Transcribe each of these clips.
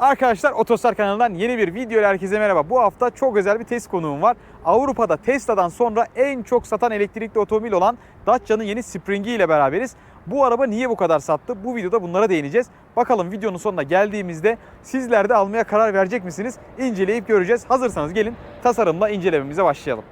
Arkadaşlar Otostar kanalından yeni bir video herkese merhaba. Bu hafta çok özel bir test konuğum var. Avrupa'da Tesla'dan sonra en çok satan elektrikli otomobil olan Dacia'nın yeni Spring'i ile beraberiz. Bu araba niye bu kadar sattı? Bu videoda bunlara değineceğiz. Bakalım videonun sonuna geldiğimizde sizler de almaya karar verecek misiniz? İnceleyip göreceğiz. Hazırsanız gelin tasarımla incelememize başlayalım.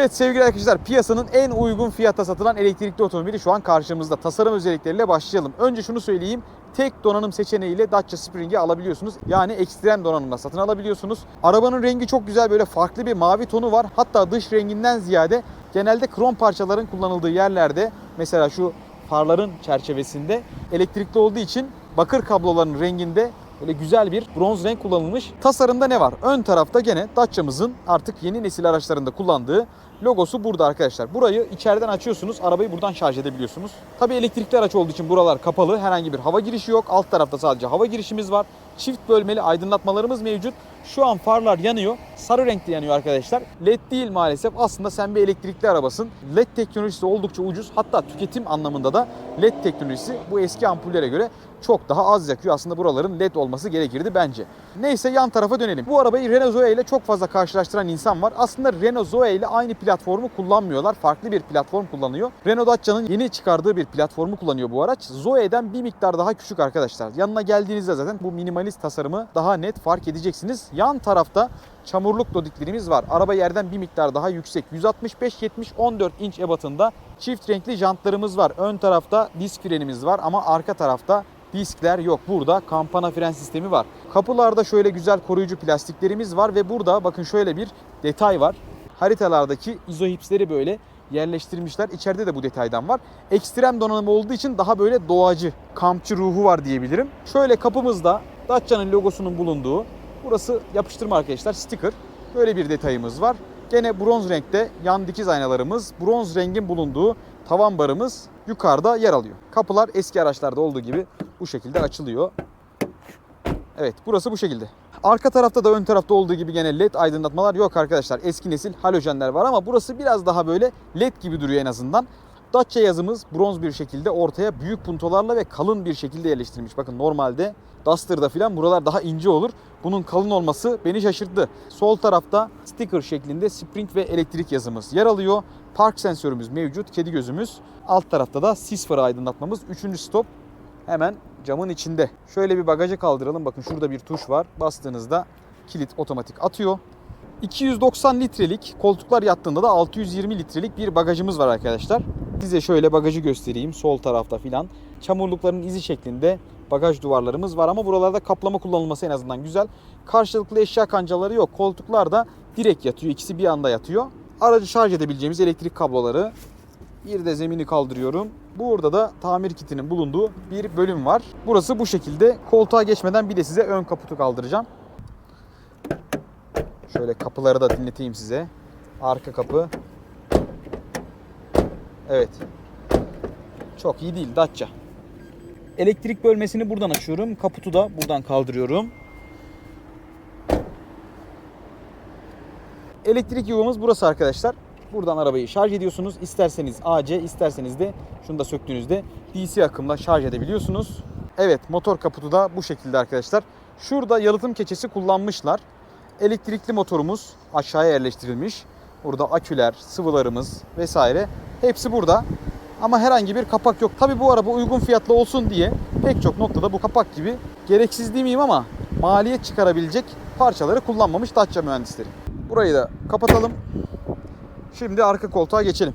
Evet sevgili arkadaşlar piyasanın en uygun fiyata satılan elektrikli otomobili şu an karşımızda. Tasarım özellikleriyle başlayalım. Önce şunu söyleyeyim. Tek donanım seçeneğiyle Dacia Spring'i alabiliyorsunuz. Yani ekstrem donanımla satın alabiliyorsunuz. Arabanın rengi çok güzel böyle farklı bir mavi tonu var. Hatta dış renginden ziyade genelde krom parçaların kullanıldığı yerlerde mesela şu farların çerçevesinde elektrikli olduğu için bakır kabloların renginde Böyle güzel bir bronz renk kullanılmış. Tasarımda ne var? Ön tarafta gene Dacia'mızın artık yeni nesil araçlarında kullandığı logosu burada arkadaşlar. Burayı içeriden açıyorsunuz. Arabayı buradan şarj edebiliyorsunuz. Tabii elektrikli araç olduğu için buralar kapalı. Herhangi bir hava girişi yok. Alt tarafta sadece hava girişimiz var. Çift bölmeli aydınlatmalarımız mevcut. Şu an farlar yanıyor. Sarı renkte yanıyor arkadaşlar. LED değil maalesef. Aslında sen bir elektrikli arabasın. LED teknolojisi oldukça ucuz. Hatta tüketim anlamında da LED teknolojisi bu eski ampullere göre çok daha az yakıyor. Aslında buraların LED olması gerekirdi bence. Neyse yan tarafa dönelim. Bu arabayı Renault Zoe ile çok fazla karşılaştıran insan var. Aslında Renault Zoe ile aynı platformu kullanmıyorlar. Farklı bir platform kullanıyor. Renault Dacia'nın yeni çıkardığı bir platformu kullanıyor bu araç. Zoe'den bir miktar daha küçük arkadaşlar. Yanına geldiğinizde zaten bu minimalist tasarımı daha net fark edeceksiniz. Yan tarafta çamurluk dodiklerimiz var. Araba yerden bir miktar daha yüksek. 165-70-14 inç ebatında çift renkli jantlarımız var. Ön tarafta disk frenimiz var ama arka tarafta diskler yok. Burada kampana fren sistemi var. Kapılarda şöyle güzel koruyucu plastiklerimiz var ve burada bakın şöyle bir detay var. Haritalardaki izohipsleri böyle yerleştirmişler. İçeride de bu detaydan var. Ekstrem donanım olduğu için daha böyle doğacı, kampçı ruhu var diyebilirim. Şöyle kapımızda Dacia'nın logosunun bulunduğu, burası yapıştırma arkadaşlar, sticker. Böyle bir detayımız var. Gene bronz renkte yan dikiz aynalarımız, bronz rengin bulunduğu tavan barımız yukarıda yer alıyor. Kapılar eski araçlarda olduğu gibi bu şekilde açılıyor. Evet burası bu şekilde. Arka tarafta da ön tarafta olduğu gibi gene led aydınlatmalar yok arkadaşlar. Eski nesil halojenler var ama burası biraz daha böyle led gibi duruyor en azından. Dacia yazımız bronz bir şekilde ortaya büyük puntolarla ve kalın bir şekilde yerleştirilmiş. Bakın normalde Duster'da falan buralar daha ince olur. Bunun kalın olması beni şaşırttı. Sol tarafta sticker şeklinde Spring ve elektrik yazımız yer alıyor. Park sensörümüz mevcut, kedi gözümüz. Alt tarafta da sis farı aydınlatmamız. Üçüncü stop hemen camın içinde. Şöyle bir bagajı kaldıralım. Bakın şurada bir tuş var. Bastığınızda kilit otomatik atıyor. 290 litrelik koltuklar yattığında da 620 litrelik bir bagajımız var arkadaşlar. Size şöyle bagajı göstereyim sol tarafta filan. Çamurlukların izi şeklinde bagaj duvarlarımız var ama buralarda kaplama kullanılması en azından güzel. Karşılıklı eşya kancaları yok. Koltuklar da direkt yatıyor. İkisi bir anda yatıyor. Aracı şarj edebileceğimiz elektrik kabloları. Bir de zemini kaldırıyorum. Burada da tamir kitinin bulunduğu bir bölüm var. Burası bu şekilde. Koltuğa geçmeden bir de size ön kaputu kaldıracağım. Şöyle kapıları da dinleteyim size. Arka kapı. Evet. Çok iyi değil Dacia. Elektrik bölmesini buradan açıyorum. Kaputu da buradan kaldırıyorum. Elektrik yuvamız burası arkadaşlar. Buradan arabayı şarj ediyorsunuz. İsterseniz AC, isterseniz de şunu da söktüğünüzde DC akımla şarj edebiliyorsunuz. Evet, motor kaputu da bu şekilde arkadaşlar. Şurada yalıtım keçesi kullanmışlar. Elektrikli motorumuz aşağıya yerleştirilmiş. Burada aküler, sıvılarımız vesaire hepsi burada. Ama herhangi bir kapak yok. Tabi bu araba uygun fiyatlı olsun diye pek çok noktada bu kapak gibi gereksiz demeyeyim ama maliyet çıkarabilecek parçaları kullanmamış Dacia mühendisleri. Burayı da kapatalım. Şimdi arka koltuğa geçelim.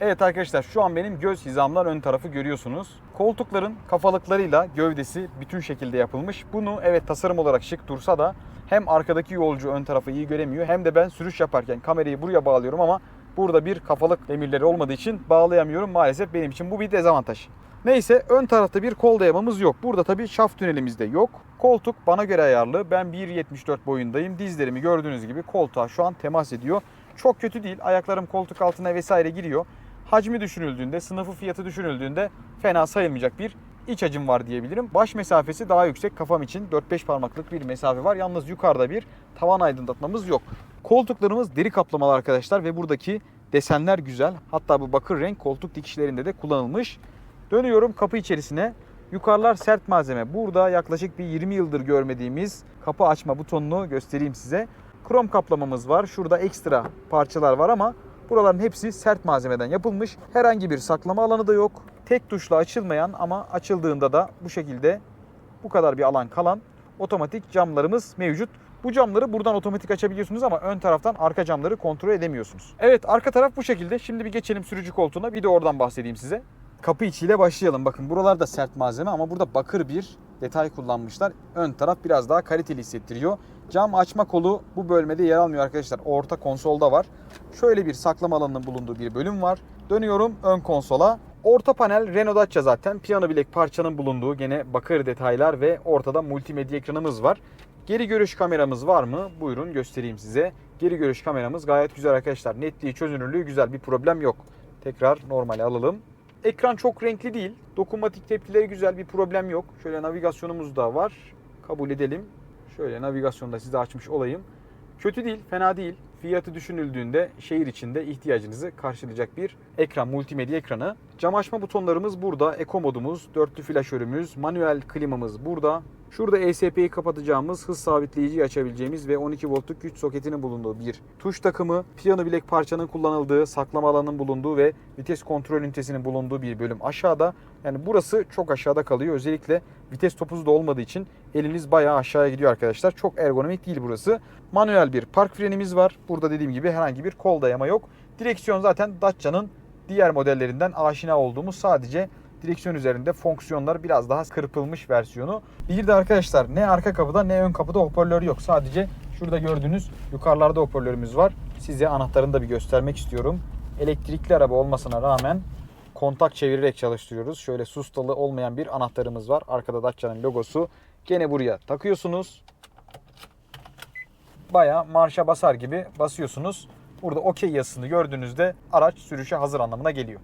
Evet arkadaşlar şu an benim göz hizamdan ön tarafı görüyorsunuz. Koltukların kafalıklarıyla gövdesi bütün şekilde yapılmış. Bunu evet tasarım olarak şık dursa da hem arkadaki yolcu ön tarafı iyi göremiyor hem de ben sürüş yaparken kamerayı buraya bağlıyorum ama burada bir kafalık demirleri olmadığı için bağlayamıyorum. Maalesef benim için bu bir dezavantaj. Neyse ön tarafta bir kol dayamamız yok. Burada tabii şaft tünelimiz de yok. Koltuk bana göre ayarlı. Ben 1.74 boyundayım. Dizlerimi gördüğünüz gibi koltuğa şu an temas ediyor. Çok kötü değil. Ayaklarım koltuk altına vesaire giriyor. Hacmi düşünüldüğünde, sınıfı fiyatı düşünüldüğünde fena sayılmayacak bir iç açım var diyebilirim. Baş mesafesi daha yüksek. Kafam için 4-5 parmaklık bir mesafe var. Yalnız yukarıda bir tavan aydınlatmamız yok. Koltuklarımız deri kaplamalı arkadaşlar ve buradaki desenler güzel. Hatta bu bakır renk koltuk dikişlerinde de kullanılmış. Dönüyorum kapı içerisine. Yukarılar sert malzeme. Burada yaklaşık bir 20 yıldır görmediğimiz kapı açma butonunu göstereyim size. Krom kaplamamız var. Şurada ekstra parçalar var ama buraların hepsi sert malzemeden yapılmış. Herhangi bir saklama alanı da yok. Tek tuşla açılmayan ama açıldığında da bu şekilde bu kadar bir alan kalan otomatik camlarımız mevcut. Bu camları buradan otomatik açabiliyorsunuz ama ön taraftan arka camları kontrol edemiyorsunuz. Evet arka taraf bu şekilde. Şimdi bir geçelim sürücü koltuğuna. Bir de oradan bahsedeyim size. Kapı içiyle başlayalım. Bakın buralar da sert malzeme ama burada bakır bir detay kullanmışlar. Ön taraf biraz daha kaliteli hissettiriyor. Cam açma kolu bu bölmede yer almıyor arkadaşlar. Orta konsolda var. Şöyle bir saklama alanının bulunduğu bir bölüm var. Dönüyorum ön konsola. Orta panel Renault Dacia zaten. Piyano bilek parçanın bulunduğu gene bakır detaylar ve ortada multimedya ekranımız var. Geri görüş kameramız var mı? Buyurun göstereyim size. Geri görüş kameramız gayet güzel arkadaşlar. Netliği, çözünürlüğü güzel. Bir problem yok. Tekrar normale alalım. Ekran çok renkli değil. Dokunmatik tepkileri güzel. Bir problem yok. Şöyle navigasyonumuz da var. Kabul edelim. Şöyle navigasyonu da size açmış olayım. Kötü değil, fena değil. Fiyatı düşünüldüğünde şehir içinde ihtiyacınızı karşılayacak bir ekran, multimedya ekranı. Cam açma butonlarımız burada. Eko modumuz, dörtlü flaşörümüz, manuel klimamız burada. Şurada ESP'yi kapatacağımız, hız sabitleyiciyi açabileceğimiz ve 12 voltluk güç soketinin bulunduğu bir tuş takımı, piyano bilek parçanın kullanıldığı, saklama alanının bulunduğu ve vites kontrol ünitesinin bulunduğu bir bölüm aşağıda. Yani burası çok aşağıda kalıyor. Özellikle vites topuzu da olmadığı için eliniz bayağı aşağıya gidiyor arkadaşlar. Çok ergonomik değil burası. Manuel bir park frenimiz var. Burada dediğim gibi herhangi bir kol dayama yok. Direksiyon zaten Dacia'nın diğer modellerinden aşina olduğumuz sadece direksiyon üzerinde fonksiyonlar biraz daha kırpılmış versiyonu. Bir de arkadaşlar ne arka kapıda ne ön kapıda hoparlör yok. Sadece şurada gördüğünüz yukarılarda hoparlörümüz var. Size anahtarını da bir göstermek istiyorum. Elektrikli araba olmasına rağmen kontak çevirerek çalıştırıyoruz. Şöyle sustalı olmayan bir anahtarımız var. Arkada Dacia'nın logosu. Gene buraya takıyorsunuz. Baya marşa basar gibi basıyorsunuz. Burada okey yazısını gördüğünüzde araç sürüşe hazır anlamına geliyor.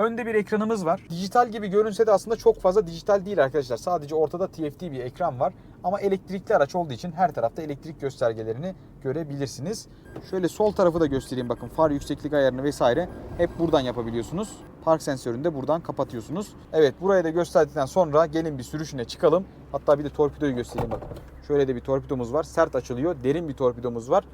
Önde bir ekranımız var. Dijital gibi görünse de aslında çok fazla dijital değil arkadaşlar. Sadece ortada TFT bir ekran var. Ama elektrikli araç olduğu için her tarafta elektrik göstergelerini görebilirsiniz. Şöyle sol tarafı da göstereyim bakın. Far yükseklik ayarını vesaire hep buradan yapabiliyorsunuz. Park sensörünü de buradan kapatıyorsunuz. Evet burayı da gösterdikten sonra gelin bir sürüşüne çıkalım. Hatta bir de torpidoyu göstereyim bakın. Şöyle de bir torpidomuz var. Sert açılıyor. Derin bir torpidomuz var.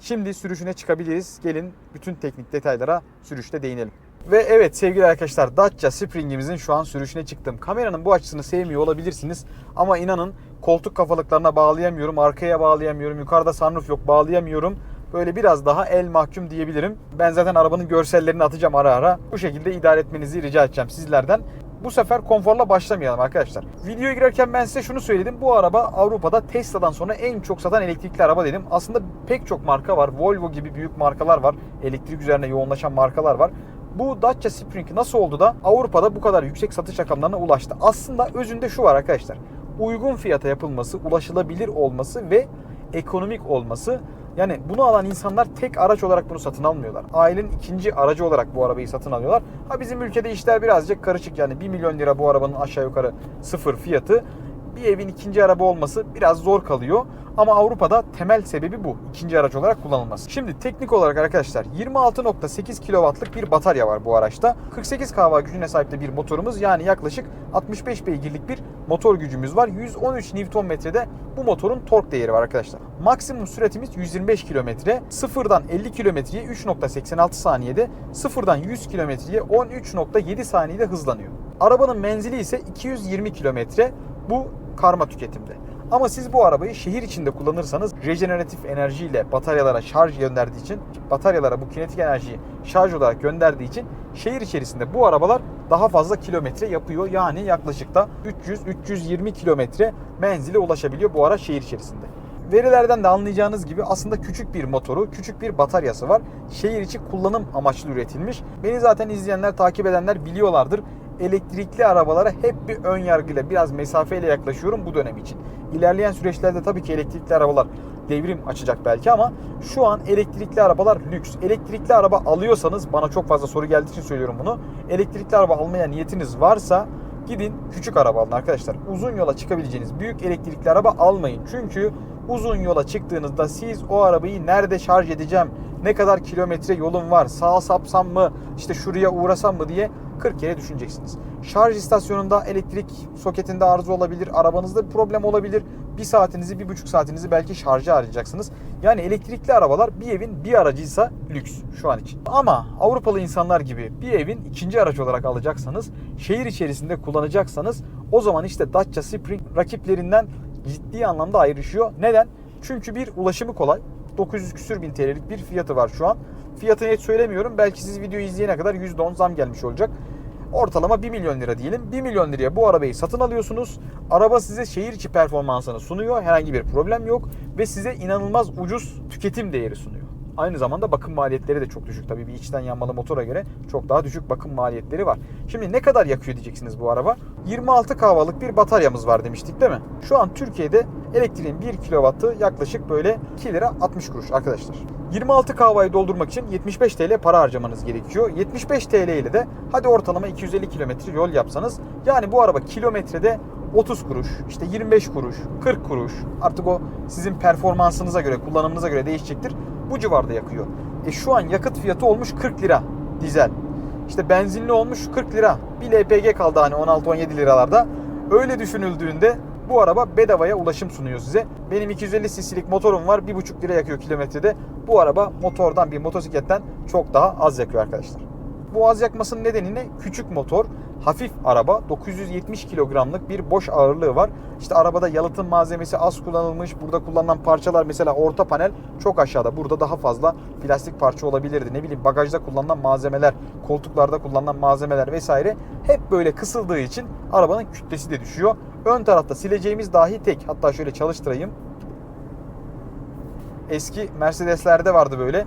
Şimdi sürüşüne çıkabiliriz. Gelin bütün teknik detaylara sürüşte değinelim. Ve evet sevgili arkadaşlar Dacia Spring'imizin şu an sürüşüne çıktım. Kameranın bu açısını sevmiyor olabilirsiniz ama inanın koltuk kafalıklarına bağlayamıyorum, arkaya bağlayamıyorum, yukarıda sunroof yok bağlayamıyorum. Böyle biraz daha el mahkum diyebilirim. Ben zaten arabanın görsellerini atacağım ara ara. Bu şekilde idare etmenizi rica edeceğim sizlerden. Bu sefer konforla başlamayalım arkadaşlar. Videoya girerken ben size şunu söyledim. Bu araba Avrupa'da Tesla'dan sonra en çok satan elektrikli araba dedim. Aslında pek çok marka var. Volvo gibi büyük markalar var. Elektrik üzerine yoğunlaşan markalar var. Bu Dacia Spring nasıl oldu da Avrupa'da bu kadar yüksek satış rakamlarına ulaştı? Aslında özünde şu var arkadaşlar. Uygun fiyata yapılması, ulaşılabilir olması ve ekonomik olması. Yani bunu alan insanlar tek araç olarak bunu satın almıyorlar. Ailenin ikinci aracı olarak bu arabayı satın alıyorlar. Ha bizim ülkede işler birazcık karışık yani 1 milyon lira bu arabanın aşağı yukarı sıfır fiyatı. Bir evin ikinci araba olması biraz zor kalıyor. Ama Avrupa'da temel sebebi bu. ikinci araç olarak kullanılması. Şimdi teknik olarak arkadaşlar 26.8 kW'lık bir batarya var bu araçta. 48 kW gücüne sahip de bir motorumuz yani yaklaşık 65 beygirlik bir motor gücümüz var. 113 Nm'de bu motorun tork değeri var arkadaşlar. Maksimum süratimiz 125 km. Sıfırdan 50 kilometreye 3.86 saniyede, sıfırdan 100 kilometreye 13.7 saniyede hızlanıyor. Arabanın menzili ise 220 kilometre. Bu karma tüketimde. Ama siz bu arabayı şehir içinde kullanırsanız rejeneratif enerjiyle bataryalara şarj gönderdiği için, bataryalara bu kinetik enerjiyi şarj olarak gönderdiği için şehir içerisinde bu arabalar daha fazla kilometre yapıyor. Yani yaklaşık da 300-320 kilometre menzile ulaşabiliyor bu araç şehir içerisinde. Verilerden de anlayacağınız gibi aslında küçük bir motoru, küçük bir bataryası var. Şehir içi kullanım amaçlı üretilmiş. Beni zaten izleyenler, takip edenler biliyorlardır elektrikli arabalara hep bir ön yargıyla biraz mesafeyle yaklaşıyorum bu dönem için. İlerleyen süreçlerde tabii ki elektrikli arabalar devrim açacak belki ama şu an elektrikli arabalar lüks. Elektrikli araba alıyorsanız bana çok fazla soru geldiği için söylüyorum bunu. Elektrikli araba almaya niyetiniz varsa Gidin küçük araba alın arkadaşlar. Uzun yola çıkabileceğiniz büyük elektrikli araba almayın. Çünkü uzun yola çıktığınızda siz o arabayı nerede şarj edeceğim, ne kadar kilometre yolum var, sağa sapsam mı, işte şuraya uğrasam mı diye 40 kere düşüneceksiniz. Şarj istasyonunda elektrik soketinde arıza olabilir, arabanızda bir problem olabilir. Bir saatinizi, bir buçuk saatinizi belki şarja harcayacaksınız. Yani elektrikli arabalar bir evin bir aracıysa lüks şu an için. Ama Avrupalı insanlar gibi bir evin ikinci araç olarak alacaksanız, şehir içerisinde kullanacaksanız o zaman işte Dacia Spring rakiplerinden ciddi anlamda ayrışıyor. Neden? Çünkü bir ulaşımı kolay. 900 küsür bin TL'lik bir fiyatı var şu an. Fiyatını net söylemiyorum. Belki siz videoyu izleyene kadar %10 zam gelmiş olacak. Ortalama 1 milyon lira diyelim. 1 milyon liraya bu arabayı satın alıyorsunuz. Araba size şehir içi performansını sunuyor. Herhangi bir problem yok. Ve size inanılmaz ucuz tüketim değeri sunuyor. Aynı zamanda bakım maliyetleri de çok düşük. Tabii bir içten yanmalı motora göre çok daha düşük bakım maliyetleri var. Şimdi ne kadar yakıyor diyeceksiniz bu araba? 26 kahvalık bir bataryamız var demiştik değil mi? Şu an Türkiye'de elektriğin 1 kilovatı yaklaşık böyle 2 lira 60 kuruş arkadaşlar. 26 kahvayı doldurmak için 75 TL para harcamanız gerekiyor. 75 TL ile de hadi ortalama 250 kilometre yol yapsanız yani bu araba kilometrede 30 kuruş, işte 25 kuruş, 40 kuruş artık o sizin performansınıza göre, kullanımınıza göre değişecektir. Bu civarda yakıyor. E şu an yakıt fiyatı olmuş 40 lira dizel. İşte benzinli olmuş 40 lira. Bir LPG kaldı hani 16-17 liralarda. Öyle düşünüldüğünde bu araba bedavaya ulaşım sunuyor size. Benim 250 cc'lik motorum var. 1,5 lira yakıyor kilometrede. Bu araba motordan bir motosikletten çok daha az yakıyor arkadaşlar. Bu az yakmasının nedeni ne? Küçük motor, hafif araba, 970 kilogramlık bir boş ağırlığı var. İşte arabada yalıtım malzemesi az kullanılmış. Burada kullanılan parçalar mesela orta panel çok aşağıda. Burada daha fazla plastik parça olabilirdi. Ne bileyim bagajda kullanılan malzemeler, koltuklarda kullanılan malzemeler vesaire hep böyle kısıldığı için arabanın kütlesi de düşüyor. Ön tarafta sileceğimiz dahi tek. Hatta şöyle çalıştırayım. Eski Mercedes'lerde vardı böyle.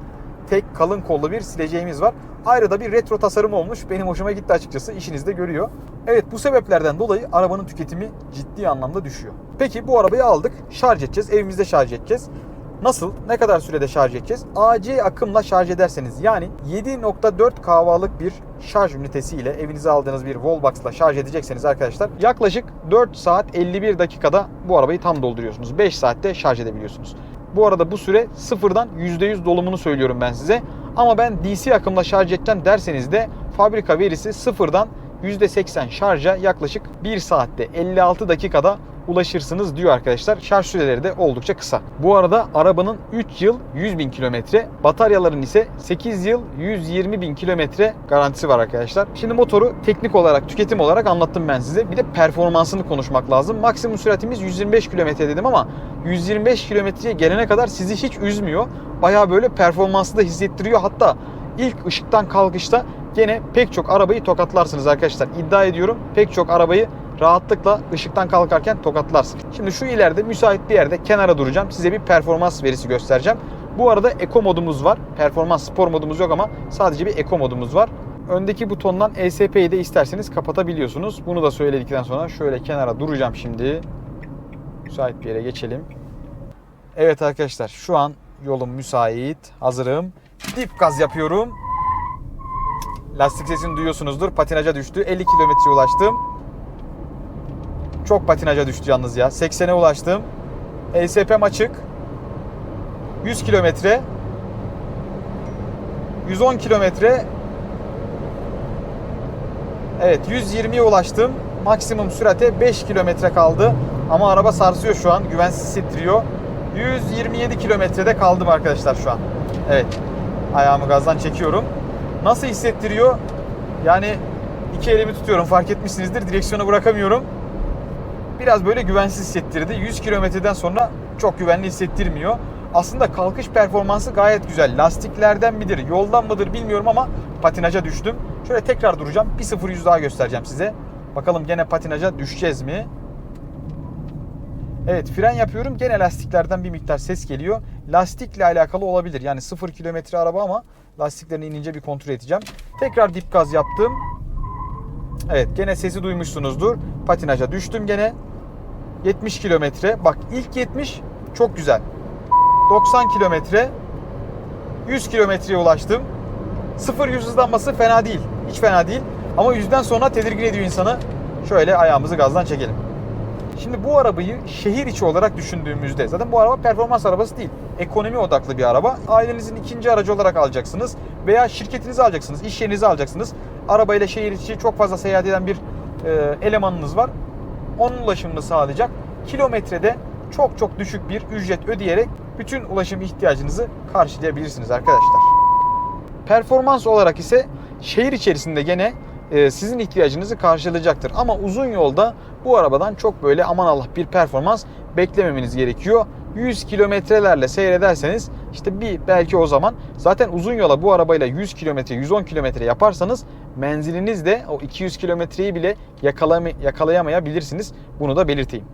Tek kalın kollu bir sileceğimiz var. Ayrı da bir retro tasarım olmuş. Benim hoşuma gitti açıkçası. İşiniz de görüyor. Evet bu sebeplerden dolayı arabanın tüketimi ciddi anlamda düşüyor. Peki bu arabayı aldık. Şarj edeceğiz. Evimizde şarj edeceğiz. Nasıl? Ne kadar sürede şarj edeceğiz? AC akımla şarj ederseniz yani 7.4 kahvalık bir şarj ünitesi ile evinize aldığınız bir Wallbox'la şarj edecekseniz arkadaşlar yaklaşık 4 saat 51 dakikada bu arabayı tam dolduruyorsunuz. 5 saatte şarj edebiliyorsunuz. Bu arada bu süre sıfırdan %100 dolumunu söylüyorum ben size. Ama ben DC akımla şarj edeceğim derseniz de fabrika verisi sıfırdan %80 şarja yaklaşık 1 saatte 56 dakikada ulaşırsınız diyor arkadaşlar. Şarj süreleri de oldukça kısa. Bu arada arabanın 3 yıl 100 bin kilometre, bataryaların ise 8 yıl 120 bin kilometre garantisi var arkadaşlar. Şimdi motoru teknik olarak, tüketim olarak anlattım ben size. Bir de performansını konuşmak lazım. Maksimum süratimiz 125 kilometre dedim ama 125 kilometreye gelene kadar sizi hiç üzmüyor. Bayağı böyle performanslı da hissettiriyor. Hatta ilk ışıktan kalkışta gene pek çok arabayı tokatlarsınız arkadaşlar. İddia ediyorum pek çok arabayı rahatlıkla ışıktan kalkarken tokatlarsın. Şimdi şu ileride müsait bir yerde kenara duracağım. Size bir performans verisi göstereceğim. Bu arada Eco modumuz var. Performans spor modumuz yok ama sadece bir Eco modumuz var. Öndeki butondan ESP'yi de isterseniz kapatabiliyorsunuz. Bunu da söyledikten sonra şöyle kenara duracağım şimdi. Müsait bir yere geçelim. Evet arkadaşlar şu an yolum müsait. Hazırım. Dip gaz yapıyorum. Lastik sesini duyuyorsunuzdur. Patinaja düştü. 50 kilometreye ulaştım. Çok patinaja düştü yalnız ya. 80'e ulaştım. ESP'm açık. 100 kilometre. 110 kilometre. Evet 120'ye ulaştım. Maksimum sürate 5 kilometre kaldı. Ama araba sarsıyor şu an. Güvensiz hissettiriyor. 127 kilometrede kaldım arkadaşlar şu an. Evet. Ayağımı gazdan çekiyorum. Nasıl hissettiriyor? Yani iki elimi tutuyorum fark etmişsinizdir. Direksiyonu bırakamıyorum. Biraz böyle güvensiz hissettirdi. 100 kilometreden sonra çok güvenli hissettirmiyor. Aslında kalkış performansı gayet güzel. Lastiklerden midir, yoldan mıdır bilmiyorum ama patinaja düştüm. Şöyle tekrar duracağım. Bir 0 100 daha göstereceğim size. Bakalım gene patinaja düşeceğiz mi? Evet fren yapıyorum. Gene lastiklerden bir miktar ses geliyor. Lastikle alakalı olabilir. Yani 0 kilometre araba ama lastiklerini inince bir kontrol edeceğim. Tekrar dip gaz yaptım. Evet gene sesi duymuşsunuzdur. Patinaja düştüm gene. 70 kilometre. Bak ilk 70 çok güzel. 90 kilometre. 100 kilometreye ulaştım. 0 100 hızlanması fena değil. Hiç fena değil. Ama yüzden sonra tedirgin ediyor insanı. Şöyle ayağımızı gazdan çekelim. Şimdi bu arabayı şehir içi olarak düşündüğümüzde zaten bu araba performans arabası değil. Ekonomi odaklı bir araba. Ailenizin ikinci aracı olarak alacaksınız veya şirketinizi alacaksınız, iş yerinizi alacaksınız. Arabayla şehir içi çok fazla seyahat eden bir e, elemanınız var. Onun ulaşımını sağlayacak. Kilometrede çok çok düşük bir ücret ödeyerek bütün ulaşım ihtiyacınızı karşılayabilirsiniz arkadaşlar. Performans olarak ise şehir içerisinde gene sizin ihtiyacınızı karşılayacaktır. Ama uzun yolda bu arabadan çok böyle aman Allah bir performans beklememeniz gerekiyor. 100 kilometrelerle seyrederseniz işte bir belki o zaman zaten uzun yola bu arabayla 100 kilometre 110 kilometre yaparsanız menziliniz de o 200 kilometreyi bile yakalayamayabilirsiniz. Bunu da belirteyim.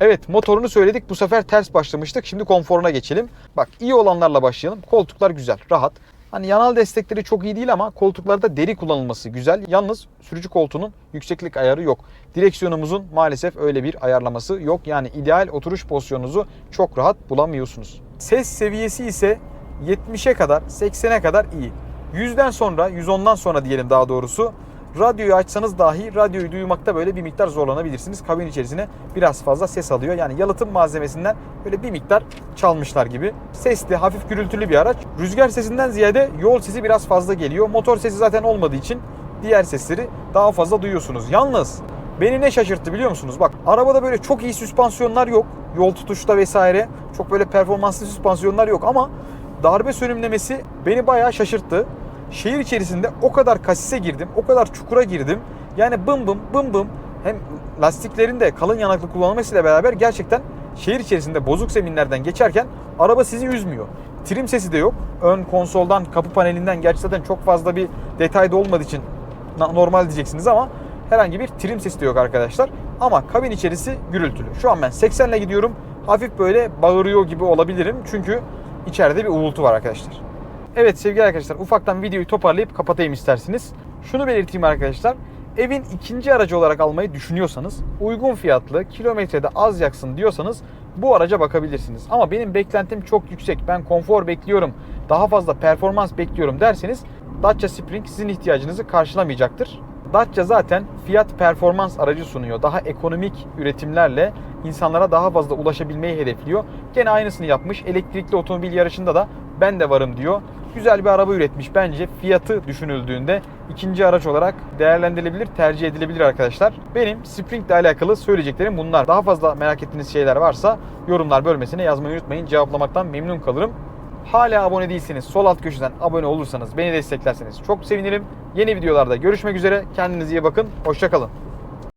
Evet motorunu söyledik. Bu sefer ters başlamıştık. Şimdi konforuna geçelim. Bak iyi olanlarla başlayalım. Koltuklar güzel, rahat. Hani yanal destekleri çok iyi değil ama koltuklarda deri kullanılması güzel. Yalnız sürücü koltuğunun yükseklik ayarı yok. Direksiyonumuzun maalesef öyle bir ayarlaması yok. Yani ideal oturuş pozisyonunuzu çok rahat bulamıyorsunuz. Ses seviyesi ise 70'e kadar, 80'e kadar iyi. 100'den sonra, 110'dan sonra diyelim daha doğrusu radyoyu açsanız dahi radyoyu duymakta böyle bir miktar zorlanabilirsiniz. Kabin içerisine biraz fazla ses alıyor. Yani yalıtım malzemesinden böyle bir miktar çalmışlar gibi. Sesli, hafif gürültülü bir araç. Rüzgar sesinden ziyade yol sesi biraz fazla geliyor. Motor sesi zaten olmadığı için diğer sesleri daha fazla duyuyorsunuz. Yalnız beni ne şaşırttı biliyor musunuz? Bak arabada böyle çok iyi süspansiyonlar yok. Yol tutuşta vesaire. Çok böyle performanslı süspansiyonlar yok ama darbe sönümlemesi beni bayağı şaşırttı. Şehir içerisinde o kadar kasise girdim, o kadar çukura girdim. Yani bım bım bım bım hem lastiklerin de kalın yanaklı kullanılmasıyla beraber gerçekten şehir içerisinde bozuk zeminlerden geçerken araba sizi üzmüyor. Trim sesi de yok. Ön konsoldan, kapı panelinden gerçi zaten çok fazla bir detayda olmadığı için normal diyeceksiniz ama herhangi bir trim sesi de yok arkadaşlar. Ama kabin içerisi gürültülü. Şu an ben 80 ile gidiyorum. Hafif böyle bağırıyor gibi olabilirim. Çünkü içeride bir uğultu var arkadaşlar. Evet sevgili arkadaşlar ufaktan videoyu toparlayıp kapatayım isterseniz. Şunu belirteyim arkadaşlar. Evin ikinci aracı olarak almayı düşünüyorsanız uygun fiyatlı kilometrede az yaksın diyorsanız bu araca bakabilirsiniz. Ama benim beklentim çok yüksek. Ben konfor bekliyorum. Daha fazla performans bekliyorum derseniz Dacia Spring sizin ihtiyacınızı karşılamayacaktır. Dacia zaten fiyat performans aracı sunuyor. Daha ekonomik üretimlerle insanlara daha fazla ulaşabilmeyi hedefliyor. Gene aynısını yapmış. Elektrikli otomobil yarışında da ben de varım diyor. Güzel bir araba üretmiş bence. Fiyatı düşünüldüğünde ikinci araç olarak değerlendirilebilir, tercih edilebilir arkadaşlar. Benim Spring ile alakalı söyleyeceklerim bunlar. Daha fazla merak ettiğiniz şeyler varsa yorumlar bölmesine yazmayı unutmayın. Cevaplamaktan memnun kalırım. Hala abone değilseniz sol alt köşeden abone olursanız beni desteklerseniz çok sevinirim. Yeni videolarda görüşmek üzere. Kendinize iyi bakın. Hoşçakalın.